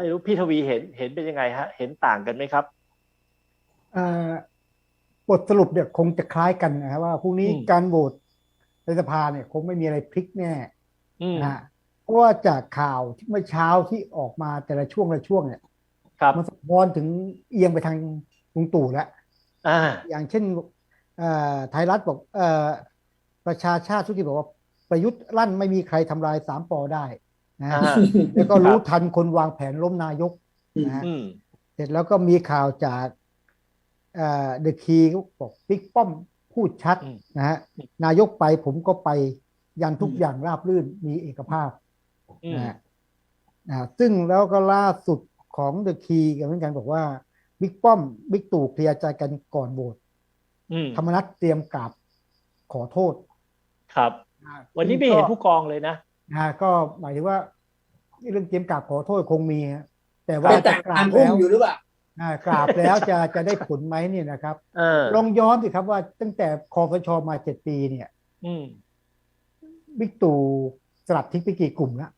ไม่รู้พี่ทวีเห็นเห็นเป็นยังไงฮะ เห็นต่างกันไหมครับเอ่อบทสรุปเนี่ยคงจะคล้ายกันนะครับว่าพรุ่งนี้อืมการโหวตในสภาเนี่ย คงไม่มีอะไรพลิกแน่อืมนะฮะเพราะว่าจากข่าวที่เมื่อเช้าที่ออกมาแต่ละช่วงละช่วงเนี่ยครับมันสะท้อนถึงเอียงไปทางลุงตู่แล้วอ่าอย่างเช่นเอ่อไทยรัฐบอกเอ่อประชาชาติทุกทีบอกว่าประยุทธ์ลั่นไม่มีใครทำลายสามปอได้ นะฮะอ่าแล้วก็รู้ทันคนวางแผนล้มนายกนะฮะอืมเสร็จแล้วก็มีข่าวจากเดอะคีก็บอกบิ๊กป้อมพูดชัดอืมนะฮะนายกไปผมก็ไปยันทุกอย่างราบรื่นมีเอกภาพอืมนะฮะนะฮะซึ่งแล้วก็ล่าสุดของเดอะคีกันเหมือนกันบอกว่าบิ๊กป้อมบิ๊กตู่เคลียร์ใจกันก่อนโหวตอืมธรรมนัตเตรียมกราบขอโทษ ครับ วันนี้ไม่เห็นผู้กองเลยนะ นะฮะก็หมายถึงว่าเรื่องเตรียมกราบขอโทษคงมีฮะแต่ว่าไปจะแต่งกรางานบอุ้มแล้วอยู่หรือเปล่าอ่ากราบแล้วจะจะได้ผลไหมเนี่ยนะครับเออลองย้อนสิครับว่าตั้งแต่คอสชมาเจ็ดปีเนี่ยอืมบิ๊กตู่สลัดทิ้งไปกี่กลุ่มแล้ว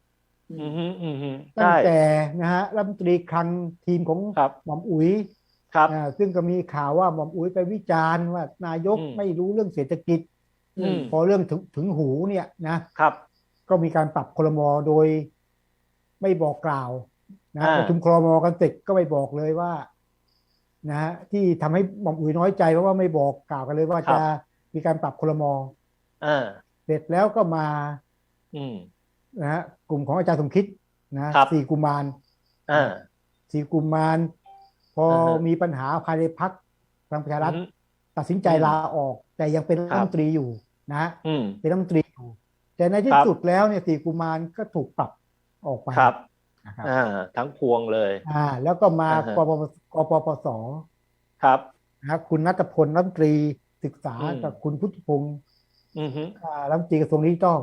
อืมฮึอืมฮึตั้งใช่แต่นะฮะรัฐมนตรีคลังทีมของครับหม่อมอุ๋ยครับอ่าซึ่งก็มีข่าวว่าหม่อมอุ๋ยไปวิจารณ์ว่านายกอืมไม่รู้เรื่องเศรษฐกิจอืมพอเรื่องถึงถึงหูเนี่ยนะครับ ก็มีการปรับคลมอโดยไม่บอกกล่าวนะอ่าประชุมคลมอกันเสร็จก็ไม่บอกเลยว่า นะฮะที่ทำให้หม่อมอุ๋ยน้อยใจเพราะว่าไม่บอกกล่าวกันเลยว่าจะมีการปรับคลมอเออเสร็จแล้วก็มา อืมนะฮะกลุ่มของอาจารย์สมคิดนะครับสี่กุมารอ่าสี่กุมาร พออ่าฮะมีปัญหาภายในพักพลังประชารัฐอืมตัดสินใจอืมลาออก แต่ยังเป็นครัรับฐมนตรีอยู่นะฮะอืมเป็นรัฐมนตรีอยู่ แต่ในที่ครับสุดแล้วเนี่ยสี่กุมารก็ถูกปรับออกไปครับนะครับอ่าทั้งพวงเลย อ่า แล้วก็มาอ่าฮะกปกปปสครับนะครับคุณนัทพลรัฐมนตรีศึกษาอืมกับคุณพุทธิพงศ์อืมฮึอ่ารัฐมนตรีกระทรวงดิจิทัล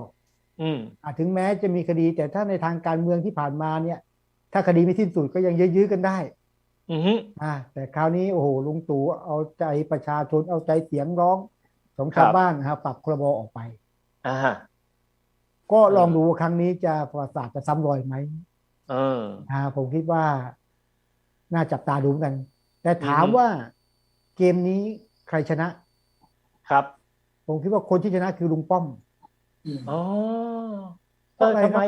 อืมอ่าถึงแม้จะมีคดี แต่ถ้าในทางการเมืองที่ผ่านมาเนี่ย ถ้าคดีไม่สิ้นสุดก็ยังยื้อๆกันได้อืมฮึอ่า แต่คราวนี้โอ้โหลุงตู่เอาใจประชาชนเอาใจเสียงร้องของครัชาวบบ้านนะครับปรับครบออกไปอ่า ก็ลองดูว่าครั้งนี้จะประวัติศาสตร์จะซ้ำรอยไหมเอออ่าผมคิดว่า น่าจับตาดูเหมือนกัน แต่ถามอือฮึว่าเกมนี้ใครชนะ ครับ ผมคิดว่าคนที่ชนะคือลุงป้อมอ๋อเพเอราะออะไรทำไม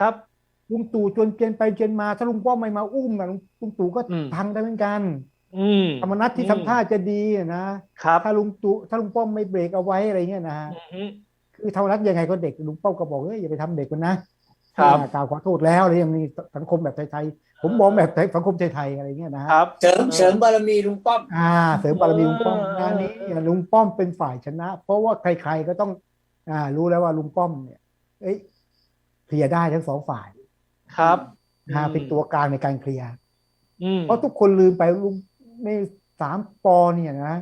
ครับลุงตู่จนเกณฑ์ไปเกณฑ์มาถ้าลุงป้อมไม่มาอุ้มนะลุงลุงตู่ก็อืมพังได้เหมือนกันอืมธรรมนัตที่ทำท่าจะดีอะนะครับถ้าลุงตู่ถ้าลุงป้อมไม่เบรกเอาไว้อะไรเงี้ยนะฮะอืมฮึ คือธรรมนัตยังไงก็เด็กลุงป้อมก็บอกเอ้ยอย่าไปทำเด็กมันนะครับอ่ากล่าวขอโทษแล้วอะไรอย่างนี้สังคมแบบไทยๆผมมองแบบสังคมไทยๆอะไรเงี้ยนะฮะครับเสริมเสริมบารมีลุงป้อมอ่า เสริมบารมีลุงป้อมเอองานนี้เนี่ยลุงป้อมเป็นฝ่ายชนะ เพราะว่าใครๆก็ต้อง อ่า รู้แล้วว่าลุงป้อมเนี่ย เอ้ยเคลียร์ได้ทั้งสองฝ่าย ครับนะฮะเป็นตัวกลางในการเคลียร์อืมเพราะทุกคนลืมไปลุงในสามปอเนี่ยนะ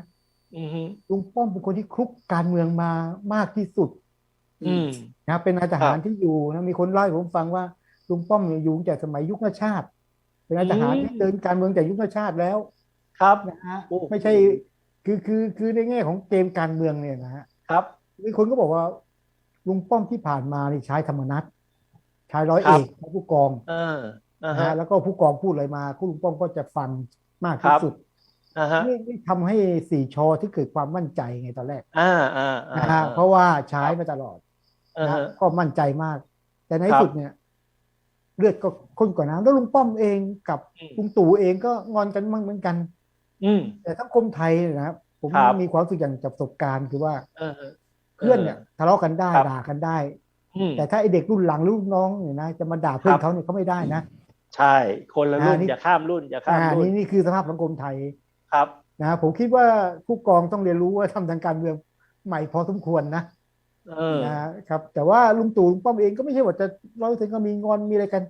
อืมฮึลุงป้อมเป็นคนที่คลุกการเมืองมามากที่สุดอืม นะเป็นนายทหารครับที่อยู่นะมีคนเล่าให้ผมฟังว่าลุงป้อมเนี่ยอยู่ตั้งแต่สมัยยุคชาติ เป็นนายทหารอืมที่เดินการเมืองแต่ยุคชาติแล้ว ครับนะฮะโอ้ไม่ใช่คือคือคือในแง่ของเกมการเมืองเนี่ยนะฮะครับมีคนก็บอกว่าลุงป้อมที่ผ่านมานี่ใช้ธรรมนัตใช้ร้อยครัเอบกใช้ผู้กองเอออ่านะฮะฮะแล้วก็ผู้กองพูดอะไรมา คุณลุงป้อมก็จะฟังมากครัที่บสุดอ่าฮะนี่นี่ทำให้สี่ชอที่เกิดความมั่นใจไงตอนแรกอ่าอ่าอ่านะฮะเพราะว่าใช้มาตลอดอ่า นะฮะฮะก็มั่นใจมาก แต่ในครับสุดเนี่ย เลือดก็ข้นกว่าน้ำแล้วลุงป้อมเองกับอืมลุงตู่เองก็งอนกันมั่งเหมือนกัน อืมแต่สังคมไทยเนยนะครับผมครับมีความรู้สึกอย่างจากประสบการณ์คือว่าเออเพื่อนเนี่ยทะเลาะกันได้ครับด่ากันได้อืมแต่ถ้าไอเด็กรุ่นหลังรุ่นน้องเนี่ยนะจะมาด่าเพื่อครันบเขาเนี่ยเขาไม่ได้นะใช่ คนละรุ่นอ่านี่อย่าข้ามรุ่นอย่าข้ามอ่ารุ่นนี่นี่คือสภาพสังคมไทยครับนะผมคิดว่าผู้กองต้องเรียนรู้ว่าทำทางการเมืองใหม่พอสมควรนะเออ นะครับ แต่ว่าลุงตู่ลุงป้อมเองก็ไม่ใช่ว่าจะร้อยเปอร์เซ็นต์ก็มีงอนมีอะไรกัน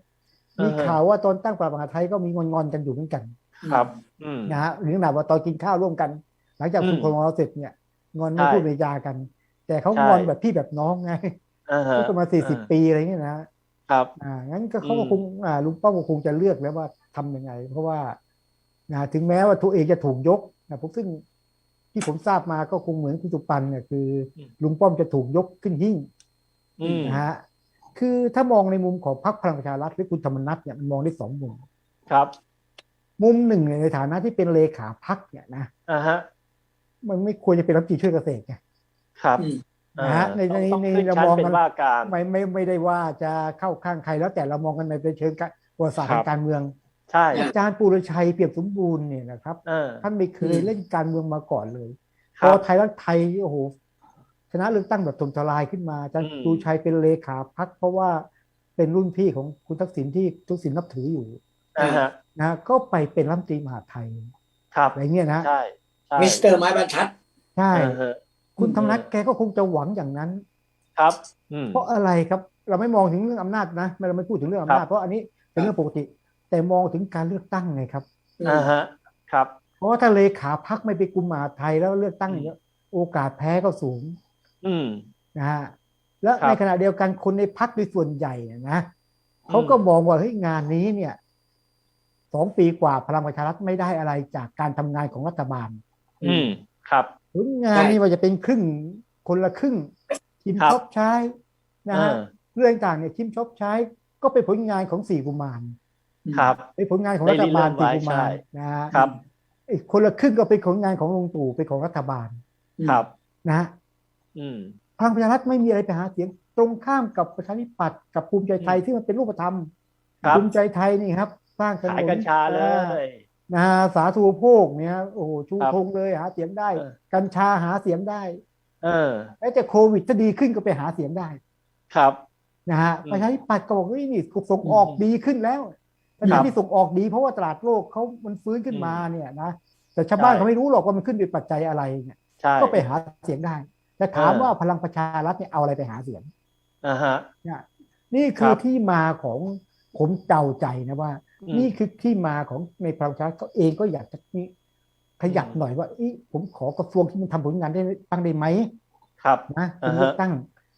มีอ่าฮะข่าวว่าตอนตั้งปราบมหาไทยก็มีงอนงอนๆกันอยู่เหมือนกัน ครับอืมนะฮะหรือขนาดว่าตอนกินข้าวร่วมกัน หลังจากอืมคุณคนของเราเสร็จเนี่ยงอนไม่ใช่พูดไม่จากัน แต่เขาใช่งอนแบบพี่แบบน้องไงอ่าฮะก็มาสี่สิบอ่าปีอะไรเงี้ยนะครับอ่างั้นก็เขาก็อืมคงอ่าลุงป้อมก็คงจะเลือกแล้วว่าทำยังไง เพราะว่านะถึงแม้ว่าตัวเองจะถูกยกนะผมซึ่ง ที่ผมทราบมาก็คงเหมือนคุณสุปันเนี่ยคืออลุงป้อมจะถูกยกขึ้นหิ้งอืมนะฮะคือถ้ามองในมุมของพรรคพลังประชารัฐหรือคุณธรรมนัฐเนี่ยมันมองได้สองมุมครับ มุมหนึ่งเนี่ยในฐานะที่เป็นเลขาพักเนี่ยนะอ่าฮะ มันไม่ควรจะเป็นรัฐมนตรีช่วยเกษตรไงครับอืมนะฮะอ่าในในต้องในขึ้นเราชั้นมองเป็กันนว่าการไม่ไม่ไม่ได้ว่าจะเข้าข้างใครแล้วแต่เรามองกันในเชิงการประวัติศาสตร์ครัทาบงการเมือง ใช่อาจารย์ปุรชัยเปี่ยมสมบูรณ์เนี่ยนะครับเออท่านไม่เคยอืมเล่นการเมืองมาก่อนเลยคพอรับไทยรักไทยโอ้โหชนะเลือกตั้งแบบถล่มทลายขึ้นมาอาจารย์อืมปุรชัยเป็นเลขาพักเพราะว่าเป็นรุ่นพี่ของคุณทักษิณที่ทุกษิณนับถืออยู่อ่าฮะนะก็ไปเป็นรัฐมนตรีมหาดไทยครับอะไรเงี้ยนะใช่ใช่มิสเตอร์ไม้บรรทัดใช่เออฮะคุณอืมธรรมนัฐแกก็คงจะหวังอย่างนั้น ครับอืมเพราะอะไรครับ เราไม่มองถึงเรื่องอำนาจนะไม่เราไม่พูดถึงเรื่องอำนาจเพราะอันนี้เป็นเรื่องปกติ แต่มองถึงการเลือกตั้งไงครับอ่าฮะครับ เพราะว่าถ้าเลขาพักไม่ไปกุมมหาดไทยแล้วเลือกตั้งอืมอย่างเงี้ยโอกาสแพ้ก็สูง อืมนะฮะแล้วครับในขณะเดียวกันคนในพักโดยส่วนใหญ่เนี่ยนะเขาก็มองว่าเฮ้ยงานนี้เนี่ยสองปีกว่าพลังประชารัฐไม่ได้อะไรจากการทำงานของรัฐบาล อืมครับผลงานนี่ว่าจะเป็นครึ่งคนละครึ่งชิมครับชอบใช้นะฮะเออเรื่องต่างเนี่ยชิมชอบใช้ ก็เป็นผลงานของสี่กุมาร ครับเป็นผลงานของรัฐบาลได้สี่เรื่องไว้กุมารใช่นะฮะครับไอ้คนละครึ่งก็เป็นผลงานของลุงตู่เป็นของรัฐบาลครับนะฮะอืมพลังประชารัฐไม่มีอะไรไปหาเสียงตรงข้ามกับประชาธิปัตย์กับภูมิใจไทยที่มันเป็นรูปธรรมครับภูมิใจไทยนี่ครับ สร้างถนนขายกัญชาเลยนะฮะสาธารณโภคเนี่ยโอ้โหชูครับธงเลยหาเสียงได้เออกัญชาหาเสียงได้ เออแม้แต่โควิดถ้าดีขึ้นก็ไปหาเสียงได้ ครับนะฮะอืมประชาธิปัตย์ก็บอกว่านี่ส่งออกอืมดีขึ้นแล้ว แต่ครับที่ส่งออกดีเพราะว่าตลาดโลกเขามันฟื้นขึ้นมาอืมเนี่ยนะแต่ชาวบ้านใช่เขาไม่รู้หรอกว่ามันขึ้นด้วยปัจจัยอะไรเนี่ยใช่ก็ไปหาเสียงได้แต่ถามเออว่าพลังประชารัฐเนี่ยเอาอะไรไปหาเสียงอ่าฮะเนี่ยนี่คืคอรับที่มาของผมเดาใจนะว่าอืมนี่คือที่มาของในพลังประชารัฐเขาเองก็อยากจะนี่ขยับอืมหน่อยว่าอีผมขอกระทรวงที่มันทำผลงานได้บ้างได้ไหมครับนะอ่าฮะเลือกตั้ง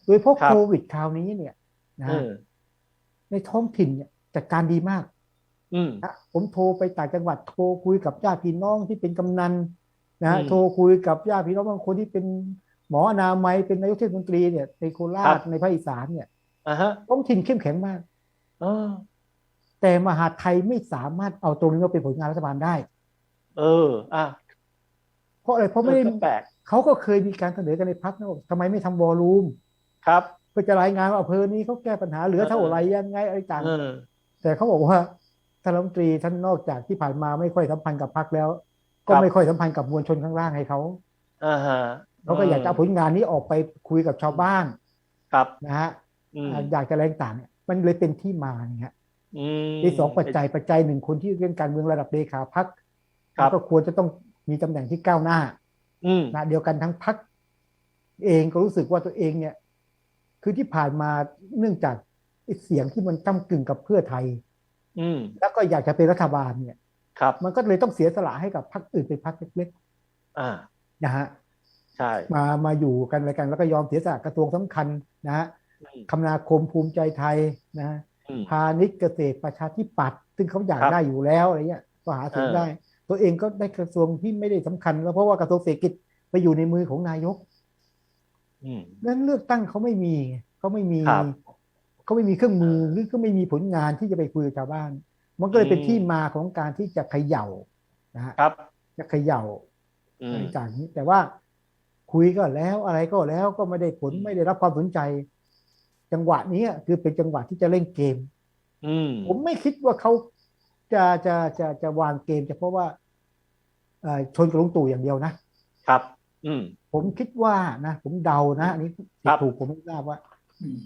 โดยเฉพาะครับโควิดคราวนี้เนี่ยนะเออในท้องถิ่นเนี่ยจัดการดีมากอืม นะผมโทรไปต่างจังหวัดโทรคุยกับญาติพี่น้องที่เป็นกำนันนะอืมโทรคุยกับญาติพี่น้องบางคนที่เป็นหมออนามัยเป็นนายกเทศมนตรีเนี่ยในโคราครัชบในภาคอีสานเนี่ยอ่าฮะท้องถิ่นเข้มแข็งมากเออแต่มหาดไทยไม่สามารถเอาตรงนี้มาเป็นผลงานรัฐบาลได้ เออ อะเพราะอะไรเพราะไม่ได้ออก็แปลกเขาก็เคยมีการเสนอกันในพักนะว่าทำไมไม่ทำวอลลุ่มครับเพื่อจะรายงานว่าอำเภอนี้เขาแก้ปัญหาเหลือเท่าไหร่ยังไงอะไรต่างเออแต่เขาบอกว่า ท่านรัฐมนตรีท่านนอกจากที่ผ่านมาไม่ค่อยสัมพันธ์กับพักแล้ว ก็ครับไม่ค่อยสัมพันธ์กับมวลชนข้างล่างให้เขาอ่าฮะเขาก็อยากจะเอาผลงานนี้ออกไปคุยกับชาวบ้านครับนะฮะอืมอ่าอยากจะแรงต่างเนี่ยมันเลยเป็นที่มาเนี่ยฮะอืมมีสองปัจจัยปัจจัยหนึ่งคนที่เล่นการเมืองระดับเลขาพักครับก็ควรจะต้องมีตำแหน่งที่ก้าวหน้าอืมนะเดียวกันทั้งพักเองก็รู้สึกว่าตัวเองเนี่ย คือที่ผ่านมาเนื่องจากไอ้เสียงที่มันก้ากึ่งกับเพื่อไทยอืม แล้วก็อยากจะเป็นรัฐบาลเนี่ย ครับ มันก็เลยต้องเสียสละให้กับพรรคอื่นเป็นพรรคเล็กอ่าๆนะฮะใช่มามาอยู่กันอะไรกัน แล้วก็ยอมเสียสละกระทรวงสำคัญนะฮะอืมคมนาคมภูมิใจไทยนะฮะอืมพาณิชย์เกษตรประชาธิปัตย์ซึ่งเขาอยากครับได้อยู่แล้วอะไรเงี้ยก็หาเสียงเออได้ ตัวเองก็ได้กระทรวงที่ไม่ได้สำคัญ แล้วเพราะว่ากระทรวงเศรษฐกิจไปอยู่ในมือของนายกอืมนั้นเลือกตั้งเขาไม่มีเขาไม่มีครับ เขาไม่มีเครื่องมือหรือก็ไม่มีผลงานที่จะไปคุยกับชาวบ้าน มันก็เลยเป็นอืมที่มาของการที่จะเขย่านะฮะครับจะเขย่าอือะมไรต่างนี้ แต่ว่าคุยก็แล้วอะไรก็แล้วก็ไม่ได้ผลอืมไม่ได้รับความสนใจ จังหวะนี้คือเป็นจังหวะที่จะเล่นเกมอืมผมไม่คิดว่าเขาจะจะจะจะวางเกมเฉพาะว่าเอ่อชนกับลุงตู่อย่างเดียวนะครับ อืมผมคิดว่านะผมเดานะอันนี้ครับถูกผมไม่ทราบว่าอ่า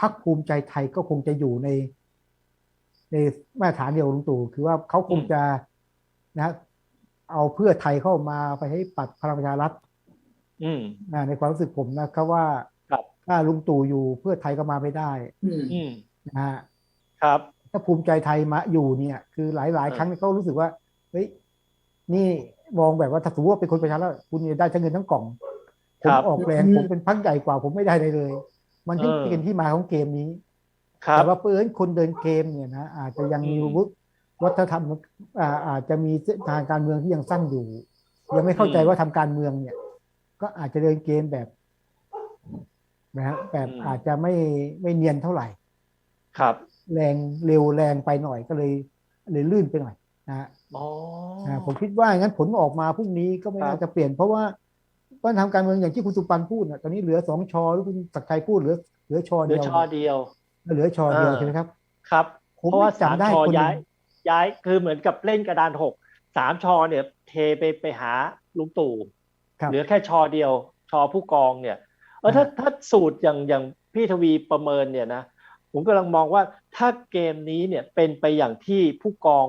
พักภูมิใจไทยก็คงจะอยู่ใน ในมาตรฐานเดียวกับลุงตู่คือว่าเขาคงจะนะเอาเพื่อไทยเข้ามาไปให้ปัดพลังประชารัฐอืมนะในความรู้สึกผมนะครับว่าครับถ้าลุงตู่อยู่เพื่อไทยก็มาไม่ได้อืมนะฮะครับ ถ้าภูมิใจไทยมาอยู่เนี่ย คือหลายเอๆอครั้งเขารู้สึกว่าเฮ้ยนี่มองแบบว่าถ้าสมมติว่าเป็นคนประชารัฐคุณจะได้ทั้งเงินทั้งกล่องผมออกแรงอืมผมเป็นพักใหญ่กว่า ผมไม่ได้เลยเลย มันถึงเออเป็นที่มาของเกมนี้ครัแต่บว่าเพื่อนคนเดินเกมเนี่ยนะอาจจะยังมีอืมวุฒิวัฒนธรรมอ่าอาจจะมีเส้นทางการเมืองที่ยังสั้นอยู่ ยังไม่เข้าใจอืมว่าทำการเมืองเนี่ย ก็อาจจะเดินเกมแบบนะฮะแบบอืมอาจจะไม่ไม่เนียนเท่าไหร่ ครับ แรงเร็วแรงไปหน่อยก็เลย เลยลื่นไปหน่อยนะฮะอ๋ออ่าผมคิดว่างั้นผลออกมาพรุ่งนี้ก็ไม่ครับน่าจะเปลี่ยน เพราะว่า วัฒนธรรมการเมืองอย่างที่คุณสุปันพูดนะตอนนี้เหลือสองชอหรือคุณศักดิ์ชัยพูดเหลือเหลือชอเหลืเดีอยวชอเดียวเหลือชอเดียวอ่าใช่ไหมครับครับผมเพราะว่าไม่สามจำได้ชอคนหนึ่งย้าย ย้ายคือเหมือนกับเล่นกระดานหกสามชอเนี่ย เทไปไปหาลุงตู่ครับเหลือแค่ชอเดียว ชอผู้กองเนี่ยเออถ้าอ่าถ้าสูตรอย่างอย่างพี่ทวีประเมินเนี่ยนะผมกำลังมองว่าถ้าเกมนี้เนี่ยเป็นไปอย่างที่ผู้กอง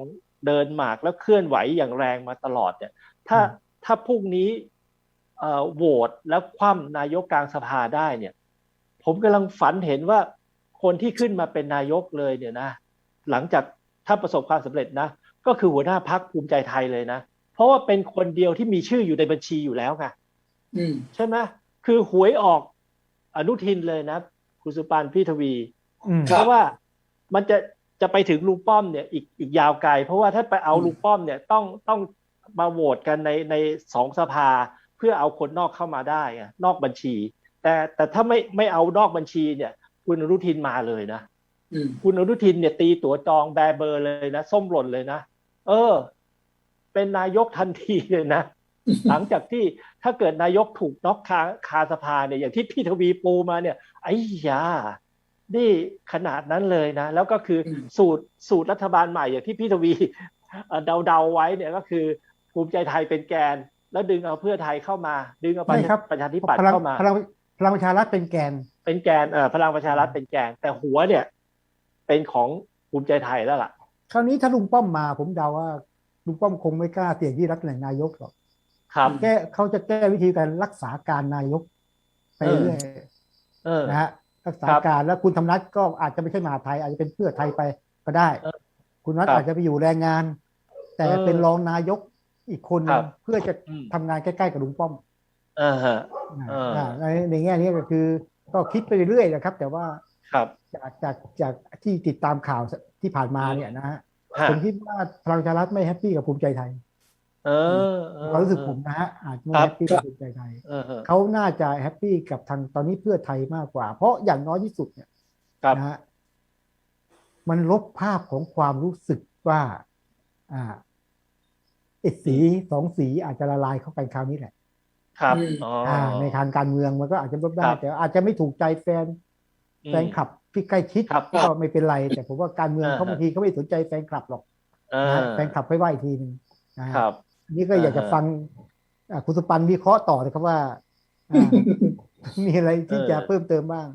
เดินหมากแล้วเคลื่อนไหวอย่างแรงมาตลอดเนี่ย ถ้าถ้าพรุ่งนี้เอ่อ โหวตแล้วคว่ำนายกกลางสภาได้เนี่ย ผมกำลังฝันเห็นว่าคนที่ขึ้นมาเป็นนายกเลยเนี่ยนะ หลังจากถ้าประสบความสำเร็จนะ ก็คือหัวหน้าพักภูมิใจไทยเลยนะ เพราะว่าเป็นคนเดียวที่มีชื่ออยู่ในบัญชีอยู่แล้วไงอืมใช่ไหมคือหวยออกอนุทินเลยนะ คุณสุปานพี่ทวีอืมครัเพบราะว่ามันจะจะไปถึงลุงป้อมเนี่ยอีกอีกยาวไกล เพราะว่าถ้าไปเอาอืมลุงป้อมเนี่ยต้องต้องมาโหวตกันในในสองสภา เพื่อเอาคนนอกเข้ามาได้ไงนอกบัญชี แต่แต่ถ้าไม่ไม่เอานอกบัญชีเนี่ย คุณอนุทินมาเลยนะอืมคุณอนุทินเนี่ยตีตั๋วจองแบเบอร์เลยนะส้มหล่นเลยนะเออ เป็นนายกทันทีเลยนะหลังจากที่ถ้าเกิดนายกถูกน็อกคาคาสภาเนี่ยอย่างที่พี่ทวีปูมาเนี่ย ไอ้ยานี่ขนาดนั้นเลยนะ แล้วก็คืออมสูตรสูตรรัฐบาลใหม่อย่างที่พี่ทวีเอ่อเดาๆไว้เนี่ยก็คือ ภูมิใจไทยเป็นแกน แล้วดึงเอาเพื่อไทยเข้ามา ดึงเอาประไม่ชาครับประชาธิปัตย์พลังเข้ามาพลังพลังประชารัฐเป็นแกน เป็นแกนเออพลังประชารัฐเป็นแกน แต่หัวเนี่ย เป็นของภูมิใจไทยแล้วล่ะ คราวนี้ถ้าลุงป้อมมาผมเดาว่าลุงป้อมคงไม่กล้าเสี่ยงที่รับตำแหน่งนายกหรอกครับแก้เขาจะแก้วิธีการรักษาการนายกไปเรื่อยเออนะฮะรักษาครับการแล้วคุณธรรมนัฐก็อาจจะไม่ใช่มหาไทย อาจจะเป็นเพื่อไทยไปก็ได้เออคุณนัฐครับอาจจะไปอยู่แรงงาน แต่เออเป็นรองนายก อีกคนหครันึ่งบเพื่อจะอืมทำงานใกล้ๆกับลุงป้อมเออฮะนะเอออ่าในในแง่นี้ก็คือ ก็คิดไปเรื่อยๆนะครับ แต่ว่าครับจากจากจากที่ติดตามข่าวที่ผ่านมาเนี่ยนะฮะฮะผมคิดว่าพลังประชารัฐไม่แฮปปี้กับภูมิใจไทย เออเออความรู้สึกผมนะฮะอาจไม่ครับแฮปปี้กับภูมิใจไทยเออเออเขาน่าจะแฮปปี้กับทางตอนนี้เพื่อไทยมากกว่า เพราะอย่างน้อยที่สุดเนี่ยครับนะฮะมันลบภาพของความรู้สึกว่า อ่า ไอ้สีสองสีอาจจะละลายเข้าไปคราวนี้แหละ ครับอืมอ๋ออ่า ในทางการเมืองมันก็อาจจะลดได้ครับแต่อาจจะไม่ถูกใจแฟนอืมแฟนคลับที่ใกล้ชิดครับก็ไม่เป็นไร แต่ผมว่าการเมืองอ่าเขาบางทีเขาไม่สนใจแฟนคลับหรอกเอนะอฮะแฟนคลับไปว่าอีกทีหนึ่งนะฮะครับ นี่ก็อยากจะอ่าฮะฟังอ่าคุณสุปันวิเคราะห์ต่อเลยครับว่าอ่ามีอะไรที่เออจะเพิ่มเติมบ้าง